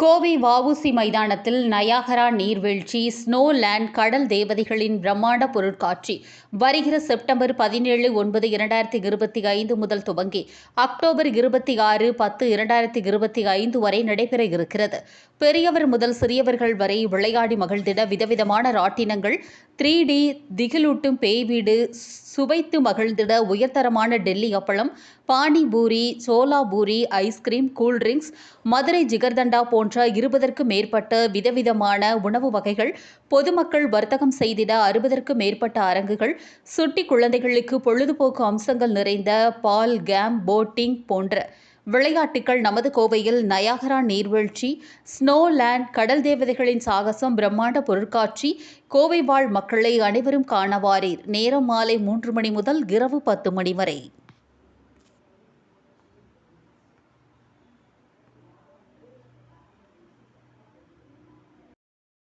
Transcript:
கோவை வவுசி மைதானத்தில் நயாகரா நீர்வீழ்ச்சி snow land கடல் தேவதைகளின் பிரம்மாண்ட பொருட்காட்சி. வருகிற செப்டம்பர் பதினேழு ஒன்பது இரண்டாயிரத்தி இருபத்தி ஐந்து முதல் துவங்கி அக்டோபர் இருபத்தி ஆறு பத்து இரண்டாயிரத்தி இருபத்தி ஐந்து வரை நடைபெற இருக்கிறது. பெரியவர் முதல் சிறியவர்கள் வரை விளையாடி மகிழ்ந்திட விதவிதமான ராட்டினங்கள் த்ரீ டி திகிலூட்டும் பேய் வீடு சுவைத்து மகிழ்ந்திட உயர்தரமான டெல்லி அப்பளம் pani puri chola puri ice cream cool drinks Madurai jigarthanda போன்ற இருபதற்கும் மேற்பட்ட விதவிதமான உணவு வகைகள் பொதுமக்கள் வர்த்தகம் செய்திட அறுபதற்கும் மேற்பட்ட அரங்குகள் சுட்டி குழந்தைகளுக்கு பொழுதுபோக்கு அம்சங்கள் நிறைந்த பால் கேம் போட்டிங் போன்ற விளையாட்டுகள் நமது கோவையில் நயாகரா நீர்வீழ்ச்சி ஸ்னோ லேண்ட் கடல் தேவதைகளின் சாகசம் பிரம்மாண்ட பொருட்காட்சி கோவை வாழ் மக்களை அனைவரும் காணவாரீர் நேரம் மாலை மூன்று மணி முதல் இரவு பத்து மணி வரை.